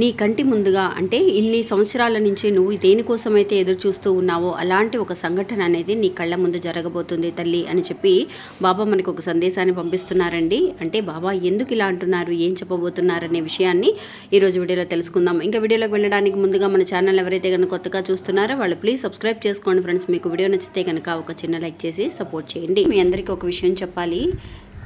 నీ కంటి ముందుగా అంటే ఇన్ని సంవత్సరాల నుంచి నువ్వు దేనికోసమైతే ఎదురు చూస్తూ ఉన్నావో అలాంటి ఒక సంఘటన అనేది నీ కళ్ళ ముందు జరగబోతుంది తల్లి అని చెప్పి బాబా మనకు ఒక సందేశాన్ని పంపిస్తున్నారండి. అంటే బాబా ఎందుకు ఇలా అంటున్నారు? ఏం చెప్పబోతున్నారు? అనే విషయాన్ని ఈరోజు వీడియోలో తెలుసుకుందాం. ఇంకా వీడియోలోకి వెళ్ళడానికి ముందుగా మన ఛానల్ ఎవరైతే కనుక కొత్తగా చూస్తున్నారో వాళ్ళు ప్లీజ్ సబ్స్క్రైబ్ చేసుకోండి ఫ్రెండ్స్. మీకు వీడియో నచ్చితే కనుక ఒక చిన్న లైక్ చేసి సపోర్ట్ చేయండి. మీ అందరికీ ఒక విషయం చెప్పాలి.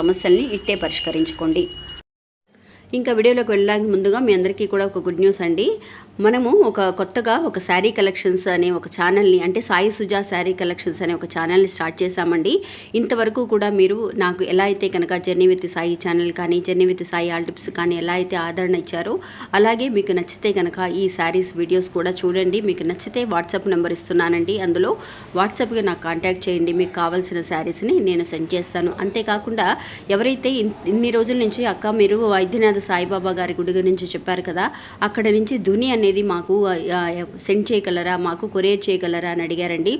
సమస్యల్ని ఇట్టే పరిష్కరించుకోండి. ఇంకా వీడియోలోకి వెళ్ళడానికి ముందుగా మీ అందరికీ కూడా ఒక గుడ్ న్యూస్ అండి. మనము ఒక కొత్తగా ఒక శారీ కలెక్షన్స్ అనే ఒక ఛానల్ని అంటే సాయి సుజా శారీ కలెక్షన్స్ అనే ఒక ఛానల్ని స్టార్ట్ చేశామండి. ఇంతవరకు కూడా మీరు నాకు ఎలా అయితే కనుక జర్నీ విత్ సాయి ఛానల్ కానీ journey with Sai all tips కానీ ఎలా అయితే ఆదరణ ఇచ్చారో అలాగే మీకు నచ్చితే కనుక ఈ శారీస్ వీడియోస్ కూడా చూడండి. మీకు నచ్చితే వాట్సాప్ నెంబర్ ఇస్తున్నానండి. అందులో వాట్సాప్గా నాకు కాంటాక్ట్ చేయండి. మీకు కావాల్సిన శారీస్ని నేను సెండ్ చేస్తాను. అంతేకాకుండా ఎవరైతే ఇన్- ఇన్ని రోజుల నుంచి అక్క మీరు వైద్యనాథ సాయిబాబా గారి గుడి గురించి చెప్పారు కదా అక్కడ నుంచి ధుని అనేది మాకు సెండ్ చేయగలరా మాకు కొరియర్ చేయగలరా అని అడిగారండి.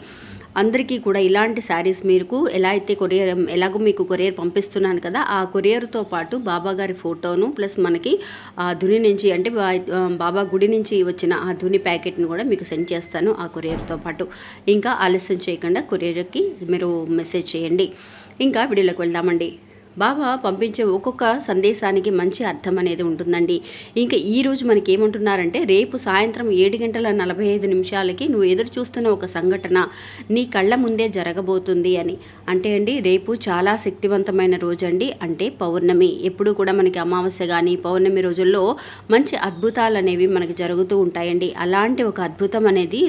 అందరికీ కూడా ఇలాంటి శారీస్ మీకు ఎలా అయితే కొరియర్ ఎలాగో మీకు కొరియర్ పంపిస్తున్నాను కదా ఆ కొరియర్తో పాటు బాబా గారి ఫోటోను ప్లస్ మనకి ఆ ధుని నుంచి అంటే బాబా గుడి నుంచి వచ్చిన ఆ ధుని ప్యాకెట్ని కూడా మీకు సెండ్ చేస్తాను ఆ కొరియర్తో పాటు. ఇంకా ఆలస్యం చేయకుండా కొరియర్కి మీరు మెసేజ్ చేయండి. ఇంకా వీడియోలోకి వెళ్దామండి. బాబా పంపించే ఒక్కొక్క సందేశానికి మంచి అర్థం అనేది ఉంటుందండి. ఇంకా ఈ రోజు మనకి ఏమంటున్నారంటే రేపు సాయంత్రం ఏడు గంటల నలభై ఐదు నిమిషాలకి నువ్వు ఎదురు చూస్తున్న ఒక సంఘటన నీ కళ్ళ ముందే జరగబోతుంది అని. అంటే అండి రేపు చాలా శక్తివంతమైన రోజు అండి అంటే పౌర్ణమి. ఎప్పుడు కూడా మనకి అమావాస్య కానీ పౌర్ణమి రోజుల్లో మంచి అద్భుతాలు అనేవి మనకి జరుగుతూ ఉంటాయండి. అలాంటి ఒక అద్భుతం అనేది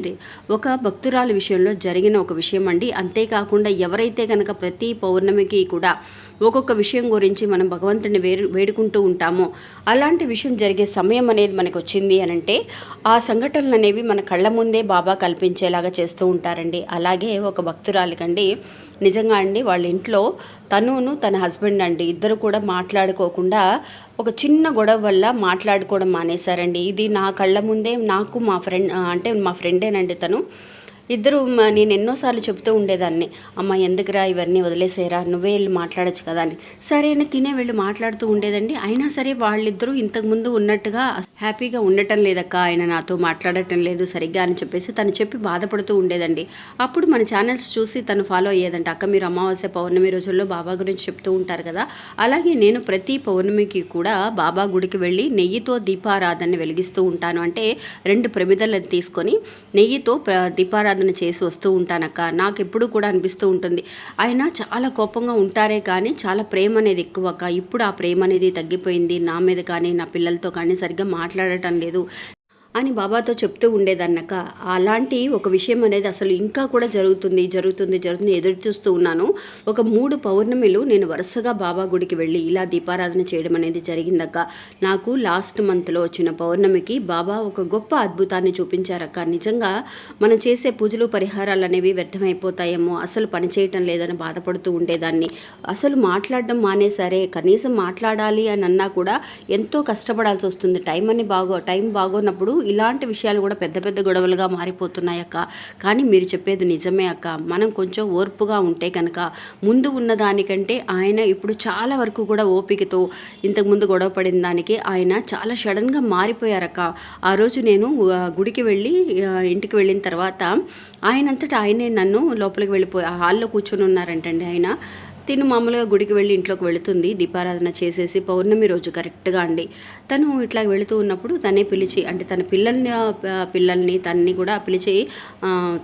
ఒక భక్తురాలు విషయంలో జరిగిన ఒక విషయం అండి అంతేకాకుండా ఎవరైతే కనుక ప్రతి పౌర్ణమికి కూడా ఒక్కొక్క విషయం గురించి మనం భగవంతుని వేరు వేడుకుంటూ ఉంటామో. అలాంటి విషయం జరిగే సమయం అనేది మనకు వచ్చింది అని అంటే ఆ సంఘటనలు అనేవి మన కళ్ళ ముందే బాబా కల్పించేలాగా చేస్తూ ఉంటారండి. అలాగే ఒక భక్తురాలికండి నిజంగా అండి వాళ్ళ ఇంట్లో తనును తన హస్బెండ్ అండి ఇద్దరు కూడా మాట్లాడుకోకుండా ఒక చిన్న గొడవ వల్ల మాట్లాడుకోవడం మానేశారండి. ఇది నా కళ్ళ ముందే నాకు మా ఫ్రెండ్ అంటే మా ఫ్రెండేనండి తను. ఇద్దరు నేను ఎన్నోసార్లు చెప్తూ ఉండేదాన్ని. అమ్మ ఎందుకురా ఇవన్నీ వదిలేసేరా నువ్వే వెళ్ళి మాట్లాడచ్చు కదా అని. సరే అని తినే వెళ్ళి మాట్లాడుతూ ఉండేదండి. అయినా సరే వాళ్ళిద్దరూ ఇంతకుముందు ఉన్నట్టుగా హ్యాపీగా ఉండటం లేదక్క. ఆయన నాతో మాట్లాడటం లేదు సరిగ్గా అని చెప్పేసి తను చెప్పి బాధపడుతూ ఉండేదండి. అప్పుడు మన ఛానల్స్ చూసి తను ఫాలో అయ్యేదంట. అక్క మీరు అమావాస్య పౌర్ణమి రోజుల్లో బాబా గురించి చెప్తూ ఉంటారు కదా. అలాగే నేను ప్రతి పౌర్ణమికి కూడా బాబా గుడికి వెళ్ళి నెయ్యితో దీపారాధన వెలిగిస్తూ ఉంటాను. అంటే రెండు ప్రమిదలను తీసుకొని నెయ్యితో దీపారాధన దీపారాధన చేసి వస్తూ ఉంటానక్క. నాకు ఎప్పుడు కూడా అనిపిస్తూ ఉంటుంది. ఆయన చాలా కోపంగా ఉంటారే కానీ చాలా ప్రేమ అనేది ఎక్కువ అక్క ఇప్పుడు ఆ ప్రేమ అనేది తగ్గిపోయింది. నా మీద కానీ నా పిల్లలతో కానీ సరిగ్గా మాట్లాడటం లేదు. అని బాబాతో చెప్తూ ఉండేదన్నక అలాంటి ఒక విషయం అనేది అసలు ఇంకా కూడా జరుగుతుంది జరుగుతుంది జరుగుతుంది ఎదురు చూస్తూ ఉన్నాను. ఒక మూడు పౌర్ణమిలు నేను వరుసగా బాబా గుడికి వెళ్ళి ఇలా దీపారాధన చేయడం అనేది జరిగిందక్క. నాకు లాస్ట్ మంత్లో వచ్చిన పౌర్ణమికి బాబా ఒక గొప్ప అద్భుతాన్ని చూపించారక్క. నిజంగా మనం చేసే పూజలు పరిహారాలు అనేవి వ్యర్థమైపోతాయేమో అసలు పని చేయటం లేదని బాధపడుతూ ఉండేదాన్ని. అసలు మాట్లాడడం మానేసరే కనీసం మాట్లాడాలి అని అన్నా కూడా ఎంతో కష్టపడాల్సి వస్తుంది. టైం అని బాగో టైం బాగోనప్పుడు ఇలాంటి విషయాలు కూడా పెద్ద పెద్ద గొడవలుగా మారిపోతున్నాయి అక్క. కానీ మీరు చెప్పేది నిజమే అక్క. మనం కొంచెం ఓర్పుగా ఉంటే కనుక ముందు ఉన్న దానికంటే ఆయన ఇప్పుడు చాలా వరకు కూడా ఓపికతో ఇంతకుముందు గొడవ పడిన దానికి ఆయన చాలా సడన్గా మారిపోయారక్క ఆ రోజు నేను గుడికి వెళ్ళి ఇంటికి వెళ్ళిన తర్వాత ఆయనంతటా ఆయనే నన్ను లోపలికి వెళ్ళిపోయి ఆ హాల్లో కూర్చొని ఉన్నారంటండి ఆయన. తిను మామూలుగా గుడికి వెళ్ళి ఇంట్లోకి వెళుతుంది. దీపారాధన చేసేసి పౌర్ణమి రోజు కరెక్ట్గా అండి. తను ఇట్లా వెళుతూ ఉన్నప్పుడు తనే పిలిచి అంటే తన పిల్లల్ని పిల్లల్ని తన్ని కూడా పిలిచి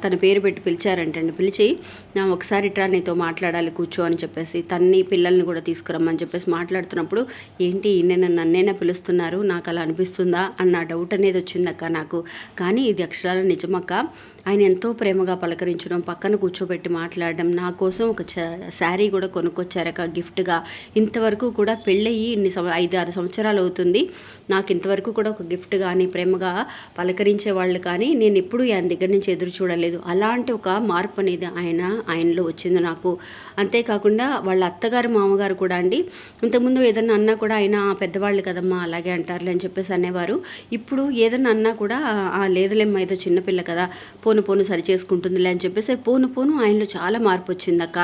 తన పేరు పెట్టి పిలిచారంటండి. పిలిచి "నా ఒకసారి ఇట్రా నీతో మాట్లాడాలి కూర్చో అని చెప్పేసి తన్ని పిల్లల్ని కూడా తీసుకురమ్మని చెప్పేసి మాట్లాడుతున్నప్పుడు ఏంటి నేను నన్నైనా పిలుస్తున్నారు? నాకు అలా అనిపిస్తుందా? అన్న డౌట్ అనేది వచ్చిందక్క నాకు. కానీ ఇది అక్షరాల నిజమక్క. ఆయన ఎంతో ప్రేమగా పలకరించడం పక్కన కూర్చోబెట్టి మాట్లాడడం నా కోసం ఒక చ- శారీ కూడా కొనుక్కొచ్చారక గిఫ్ట్గా. ఇంతవరకు కూడా పెళ్ళయ్యి ఇన్ని సంవ ఐదు ఆరు సంవత్సరాలు అవుతుంది. నాకు ఇంతవరకు కూడా ఒక గిఫ్ట్ కానీ ప్రేమగా పలకరించే వాళ్ళు కానీ నేను ఎప్పుడూ ఆయన దగ్గర నుంచి ఎదురు చూడలేదు. అలాంటి ఒక మార్పు అనేది ఆయన ఆయనలో వచ్చింది నాకు. అంతేకాకుండా వాళ్ళ అత్తగారు మామగారు కూడా అండి. ఇంతకుముందు ఏదన్నా అన్నా కూడా ఆయన పెద్దవాళ్ళు కదమ్మా అలాగే అంటారులే అని చెప్పేసి అనేవారు. ఇప్పుడు ఏదన్నా అన్నా కూడా లేదులేమ్మా ఏదో చిన్నపిల్ల కదా పోను పోను సరి చేసుకుంటుందిలే అని చెప్పేసి పోను పోను ఆయనలో చాలా మార్పు వచ్చిందక్క.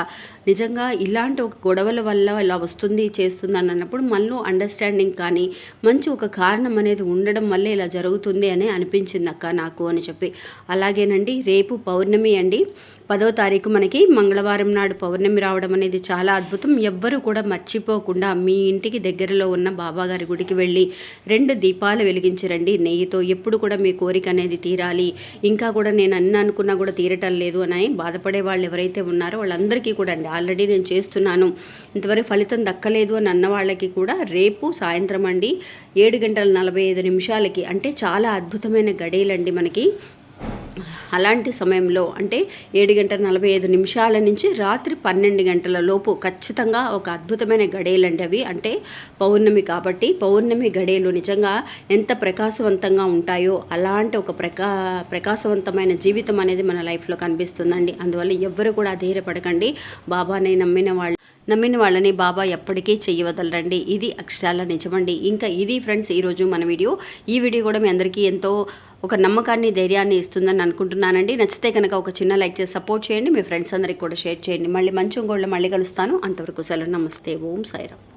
నిజంగా ఇలాంటి ఒక గొడవల వల్ల ఇలా వస్తుంది చేస్తుంది అని అన్నప్పుడు మనలో అండర్స్టాండింగ్ కానీ మంచి ఒక కారణం అనేది ఉండడం వల్ల ఇలా జరుగుతుంది అని అనిపించింది అక్క నాకు అని చెప్పి. అలాగేనండి రేపు పౌర్ణమి అండి. పదో తారీఖు మనకి మంగళవారం నాడు పౌర్ణమి రావడం అనేది చాలా అద్భుతం. ఎవ్వరూ కూడా మర్చిపోకుండా మీ ఇంటికి దగ్గరలో ఉన్న బాబాగారి గుడికి వెళ్ళి రెండు దీపాలు వెలిగించరండి. నెయ్యితో ఎప్పుడు కూడా మీ కోరిక అనేది తీరాలి. ఇంకా కూడా నేను అన్న అనుకున్నా కూడా తీరటం లేదు అని బాధపడే వాళ్ళు ఎవరైతే ఉన్నారో వాళ్ళందరికీ కూడా అండి. ఆల్రెడీ నేను చేస్తున్నాను ఇంతవరకు ఫలితం దక్కలేదు అని అన్న వాళ్ళకి కూడా రేపు సాయంత్రం అండి ఏడు గంటల నలభై ఐదు నిమిషాలకి అంటే చాలా అద్భుతమైన గడియలండి మనకి. అలాంటి సమయంలో అంటే ఏడు గంటల నలభై ఐదు నిమిషాల నుంచి రాత్రి పన్నెండు గంటల లోపు ఖచ్చితంగా ఒక అద్భుతమైన గడియలండి అవి. అంటే పౌర్ణమి కాబట్టి పౌర్ణమి గడియలు నిజంగా ఎంత ప్రకాశవంతంగా ఉంటాయో అలాంటి ఒక ప్రకా ప్రకాశవంతమైన జీవితం అనేది మన లైఫ్లో కనిపిస్తుందండి. అందువల్ల ఎవ్వరు కూడా ధైర్యపడకండి. బాబాని నమ్మిన వాళ్ళు నమ్మిన వాళ్ళని బాబా ఎప్పటికీ చెయ్యవదలరండి. ఇది అక్షరాల నిజమండి. ఇంకా ఇది ఫ్రెండ్స్ ఈరోజు మన వీడియో. ఈ వీడియో కూడా మీ అందరికీ ఎంతో ఒక నమ్మకాన్ని ధైర్యాన్ని ఇస్తుందని అనుకుంటున్నానండి. నచ్చితే కనుక ఒక చిన్న లైక్ చేసి సపోర్ట్ చేయండి. మీ ఫ్రెండ్స్ అందరికి కూడా షేర్ చేయండి. మళ్ళీ మంచి ఇంకోళ్ళు మళ్ళీ కలుస్తాను. అంతవరకు సెలవు. నమస్తే. ఓం సాయిరామ్.